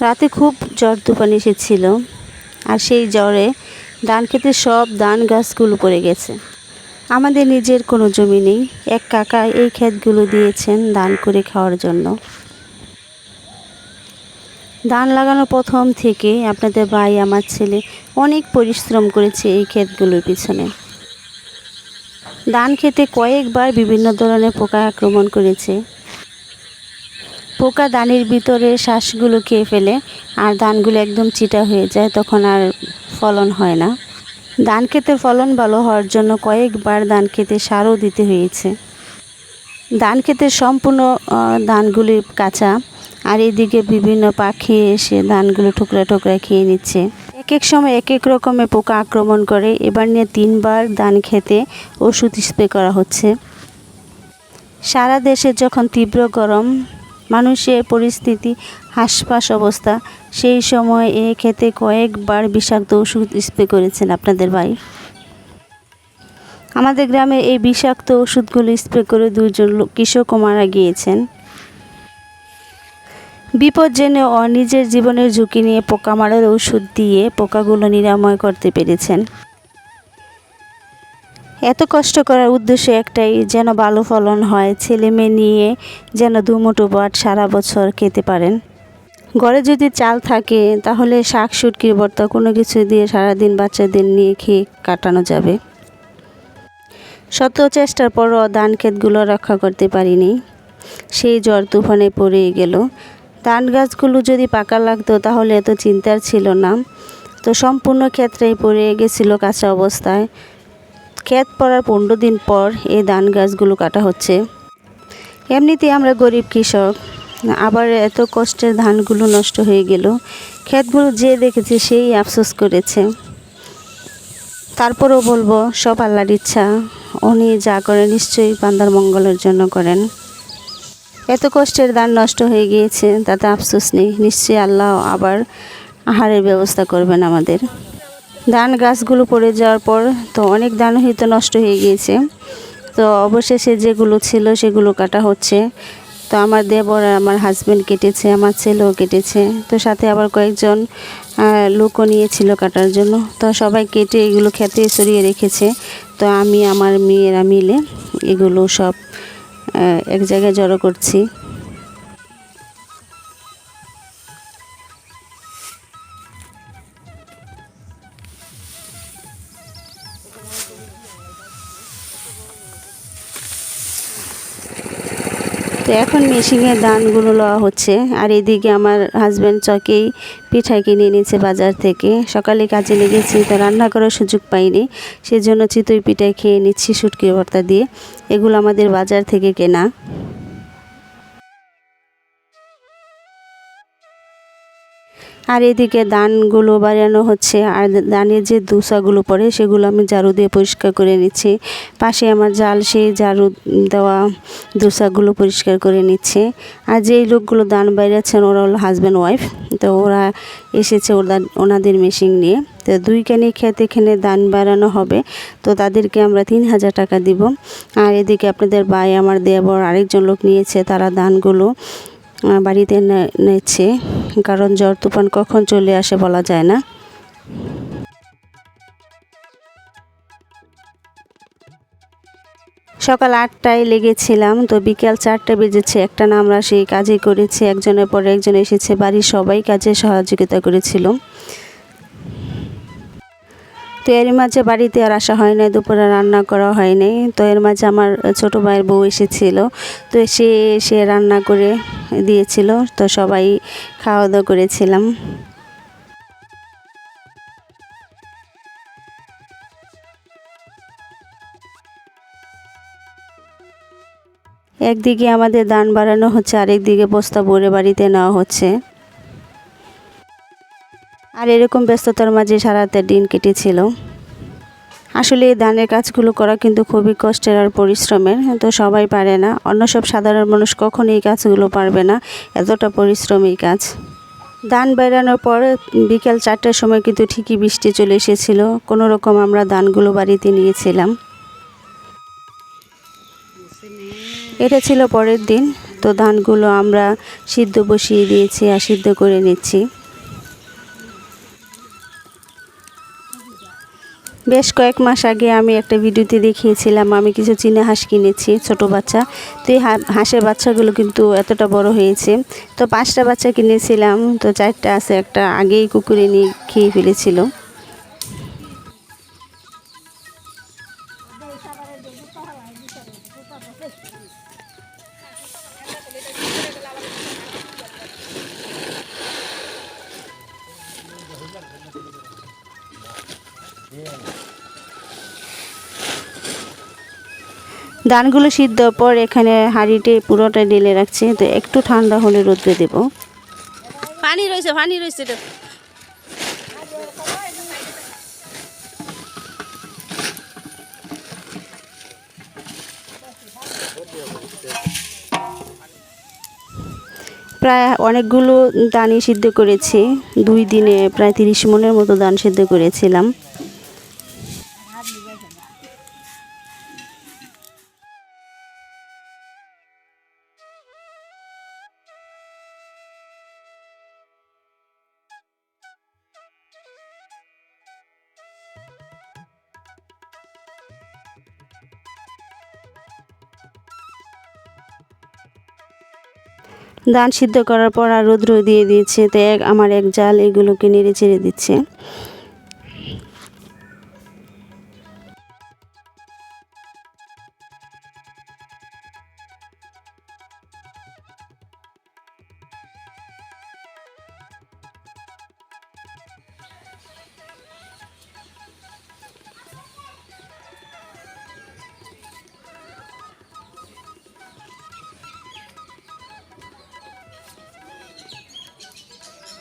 রাতে খুব জ্বর তুফান এসেছিল আর সেই জ্বরে ধান খেতে সব ধান গাছগুলো পড়ে গেছে। আমাদের নিজের কোনো জমি নেই। এক কাকা এই ক্ষেতগুলো দিয়েছেন দান করে খাওয়ার জন্য। ধান লাগানো প্রথম থেকে আপনাদের ভাই, আমার ছেলে অনেক পরিশ্রম করেছে এই ক্ষেতগুলোর পিছনে। ধান খেতে কয়েকবার বিভিন্ন ধরনের পোকা আক্রমণ করেছে। পোকা ধানের ভিতরে শ্বাসগুলো খেয়ে ফেলে আর ধানগুলো একদম চিটা হয়ে যায় তখন আর ফলন হয় না। ধান ক্ষেতের ফলন ভালো হওয়ার জন্য কয়েকবার ধান খেতে সারও দিতে হয়েছে। ধান ক্ষেতের সম্পূর্ণ আহ, ধানগুলি কাঁচা আর এদিকে বিভিন্ন পাখি এসে ধানগুলো টুকরা টুকরা খেয়ে নিচ্ছে। এক এক সময় এক এক রকমের পোকা আক্রমণ করে এবার নিয়ে তিনবার ধান খেতে ওষুধ স্প্রে করা হচ্ছে। সারা দেশে যখন তীব্র গরম মানুষের পরিস্থিতি, হাসপাস অবস্থা, সেই সময় এ খেতে কয়েকবার বিষাক্ত ওষুধ স্প্রে করেছেন আপনাদের ভাই। আমাদের গ্রামে এই বিষাক্ত ওষুধগুলো স্প্রে করে দুজন কৃষকও মারা গিয়েছেন। বিপদ জেনে নিজের জীবনের ঝুঁকি নিয়ে পোকা মারার ওষুধ দিয়ে পোকাগুলো নিরাময় করতে পেরেছেন। এত কষ্ট করার উদ্দেশ্য একটাই, যেন ভালো ফলন হয়, ছেলে মেয়ে নিয়ে যেন দুমুটো বাট সারা বছর খেতে পারেন। ঘরে যদি চাল থাকে, তাহলে শাক সুটকির ভর্তা, কোনো কিছু দিয়ে সারাদিন বাচ্চাদের নিয়ে খেয়ে কাটানো যাবে। শত চেষ্টার পরও ধান ক্ষেতগুলো রক্ষা করতে পারিনি। সেই জ্বর তুফানে পড়ে গেল। ধান গাছগুলো যদি পাকা লাগতো, তাহলে এত চিন্তার ছিল না। তো সম্পূর্ণ ক্ষেত্রেই পড়ে গেছিল কাঁচা অবস্থায়। ক্ষেত পড়ার পনেরো দিন পর এই ধান গাছগুলো কাটা হচ্ছে। এমনিতে আমরা গরিব কৃষক। আবার এত কষ্টের ধানগুলো নষ্ট হয়ে গেল। ক্ষেতগুলো যে দেখেছে সেই আফসোস করেছে। তারপরেও বলব, সব আল্লাহর ইচ্ছা। উনি যা করে নিশ্চয়ই বান্দার মঙ্গলের জন্য করেন। এত কষ্টের ধান নষ্ট হয়ে গিয়েছে, তাতে আফসোস নেই। নিশ্চয়ই আল্লাহ আবার আহারের ব্যবস্থা করবেন আমাদের। ধান গাছগুলো পড়ে যাওয়ার পর তো অনেক ধান হয়তো নষ্ট হয়ে গিয়েছে। তো অবশেষে যেগুলো ছিল সেগুলো কাটা হচ্ছে। তো আমার দেবর আর আমার হাজব্যান্ড কেটেছে, আমার ছেলেও কেটেছে। তো সাথে আবার কয়েকজন লোকও নিয়েছিল কাটার জন্য। তো সবাই কেটে এগুলো খেতে সরিয়ে রেখেছে। তো আমি, আমার মেয়েরা মিলে এগুলো সব এক জায়গায় জড়ো করছি। তো এখন মেশিনে দানগুলো লওয়া হচ্ছে। আর এদিকে আমার হাজব্যান্ড চকেই পিঠা কিনে নিয়েছে বাজার থেকে। সকালে কাজে লেগেছি, তো রান্না করার সুযোগ পাইনি। সেজন্য চিতই পিঠা খেয়ে নিচ্ছি সুটকি ভর্তা দিয়ে। এগুলো আমাদের বাজার থেকে কেনা। আর এদিকে দানগুলো বাড়ানো হচ্ছে আর দানের যে দুসাগুলো পড়ে সেগুলো আমি ঝাড়ু দিয়ে পরিষ্কার করে নিচ্ছি। পাশে আমার জাল সেই ঝাড়ু দেওয়া দুসাগুলো পরিষ্কার করে নিচ্ছে। আর যেই লোকগুলো ধান বাইরেছেন ওরা হলো হাজব্যান্ড ওয়াইফ তো ওরা এসেছে ওরা ওনাদের মেশিন নিয়ে। তো দুই দুইখানে খেতে এখানে দান বাড়ানো হবে তো তাদেরকে আমরা তিন হাজার টাকা দিব। আর এদিকে আপনাদের ভাই আমার দেবর আরেকজন লোক নিয়েছে তারা ধানগুলো আহ, বাড়িতে নেছে। কারণ জ্বর তুফান কখন চলে আসে বলা যায় না। সকাল আটটায় লেগেছিলাম, তো বিকেল চারটা বেজেছে। একটা না আমরা সেই কাজে করেছি, একজনের পরে একজন এসেছে। বাড়ির সবাই কাজে সহযোগিতা করেছিল। তো এর মাঝে বাড়িতে আর আসা হয় নাই, দুপুরে রান্না করা হয় নাই। তো এর মাঝে আমার ছোট ভাইয়ের বউ এসেছিল, তো সে সে রান্না করে দিয়েছিল, তো সবাই খাওয়া দাওয়া করেছিলাম। একদিকে আমাদের দান বাড়ানো হচ্ছে, আরেকদিকে বস্তা ভরে বাড়িতে নেওয়া হচ্ছে। আর এরকম ব্যস্ততার মাঝে সারাতে দিন কেটেছিল। আসলে এই ধানের কাজগুলো করা কিন্তু খুবই কষ্টের আর পরিশ্রমের, তো সবাই পারে না। অন্য সব সাধারণ মানুষ কখনো এই কাজগুলো পারবে না, এতটা পরিশ্রম কাজ। ধান বেরানোর পর বিকেল চারটার সময় কিন্তু ঠিকই বৃষ্টি চলে এসেছিল, কোনো রকম আমরা ধানগুলো বাড়িতে নিয়েছিলাম। এটা ছিল পরের দিন, তো ধানগুলো আমরা সিদ্ধ বসিয়ে দিয়েছি আর সিদ্ধ করে নিচ্ছি। বেশ কয়েক মাস আগে আমি একটা ভিডিওতে দেখিয়েছিলাম, আমি কিছু চীনা হাঁস কিনেছি, ছোট বাচ্চা। তো এই হাঁসের বাচ্চাগুলো কিন্তু এতটা বড় হয়েছে। তো পাঁচটা বাচ্চা কিনেছিলাম, তো চারটা আছে, একটা আগেই কুকুরে নিয়ে খেয়ে ফেলেছিল। ধানগুলো সিদ্ধ পর এখানে হাঁড়িতে পুরোটা ঢেলে রাখছি। তো একটু ঠান্ডা হলে রোদ্রে দেব। পানি রয়েছে পানি রয়েছে তো। প্রায় অনেকগুলো দানই সিদ্ধ করেছি। দুই দিনে প্রায় তিরিশ মনের মতো দান সিদ্ধ করেছিলাম। ধান সিদ্ধ করার পর আর রৌদ্র দিয়ে দিয়েছে তো এক আমার এক জাল এগুলোকে নেড়ে চেড়ে দিচ্ছে।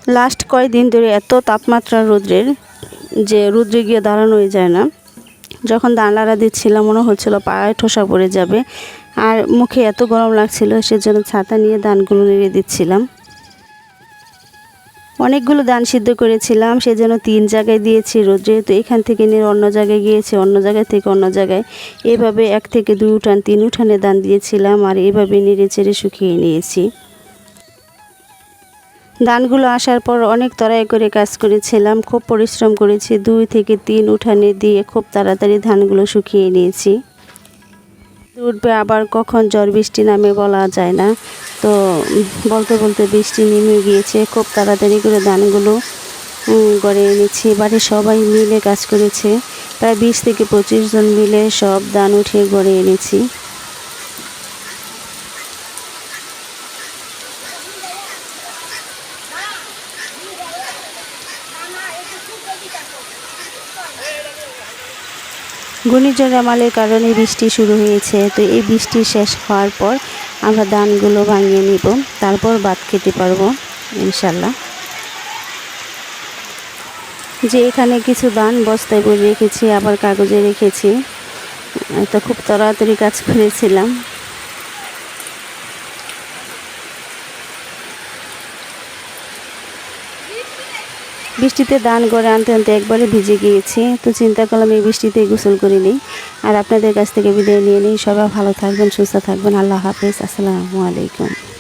লাস্ট কয়েকদিন ধরে এত তাপমাত্রা রৌদ্রের যে রৌদ্রে গিয়ে দাঁড়ানোই যায় না। যখন দাঁড়ারা দিচ্ছিলাম মনে হচ্ছিল পায়ে ঠোসা পড়ে যাবে। আর মুখে এত গরম লাগছিল, সেজন্য ছাতা নিয়ে দানগুলো নেড়ে দিচ্ছিলাম। অনেকগুলো দান সিদ্ধ করেছিলাম, সেজন্য তিন জায়গায় দিয়েছি রোদ্রে তো এখান থেকে নিয়ে অন্য জায়গায় গিয়েছে, অন্য জায়গায় থেকে অন্য জায়গায়। এভাবে এক থেকে দুই উঠান, তিন উঠানে দান দিয়েছিলাম, আর এভাবে নেড়ে চেড়ে শুকিয়ে নিয়েছি। ধানগুলো আসার পর অনেক তরাই করে কাজ করেছিলাম, খুব পরিশ্রম করেছি। দুই থেকে তিন উঠানে দিয়ে খুব তাড়াতাড়ি ধানগুলো শুকিয়ে নিয়েছি। উঠবে আবার কখন? ঝড় বৃষ্টি নামে বলা যায় না। তো বলতে বলতে বৃষ্টি নেমে গিয়েছে, খুব তাড়াতাড়ি করে ধানগুলো গড়ে এনেছি বাড়ির সবাই মিলে কাজ করেছে। প্রায় বিশ থেকে পঁচিশ জন মিলে সব ধান উঠে গড়ে এনেছি ঘূর্ণিঝড় আমালের কারণে বৃষ্টি শুরু হয়েছে, তো এই বৃষ্টি শেষ হওয়ার পর আমরা ধানগুলো ভাঙিয়ে নিব, তারপর বাদ খেতে পারব ইনশাল্লাহ যে এখানে কিছু ধান বস্তায় ভরে রেখেছি, আবার কাগজে রেখেছি তো খুব তাড়াতাড়ি কাজ করেছিলাম। বৃষ্টিতে দান করে আনতে আনতে একবারে ভিজে গিয়েছি, তো চিন্তা করলাম এই বৃষ্টিতে গোসল করে নিই। আর আপনাদের কাছ থেকে বিদায় নিয়ে নিই। সবাই ভালো থাকবেন, সুস্থ থাকবেন। আল্লাহ হাফেজ। আসসালামু আলাইকুম।